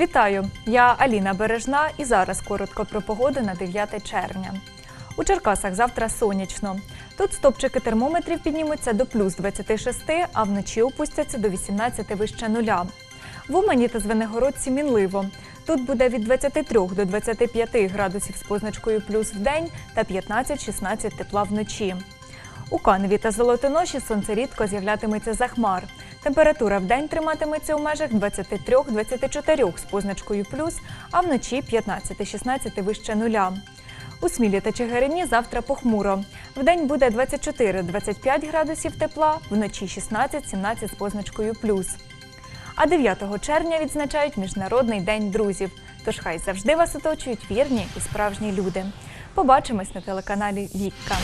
Вітаю! Я Аліна Бережна і зараз коротко про погоду на 9 червня. У Черкасах завтра сонячно. Тут стопчики термометрів піднімуться до плюс 26, а вночі опустяться до 18 вище нуля. В Умані та Звенигородці мінливо. Тут буде від 23 до 25 градусів з позначкою плюс в день та 15-16 тепла вночі. У Каневі та Золотоноші сонце рідко з'являтиметься за хмар. Температура в день триматиметься у межах 23-24 з позначкою плюс, а вночі 15-16 вище нуля. У Смілі та Чигирині завтра похмуро. Вдень буде 24-25 градусів тепла, вночі 16-17 з позначкою плюс. А 9 червня відзначають Міжнародний день друзів. Тож хай завжди вас оточують вірні і справжні люди. Побачимось на телеканалі Вікка.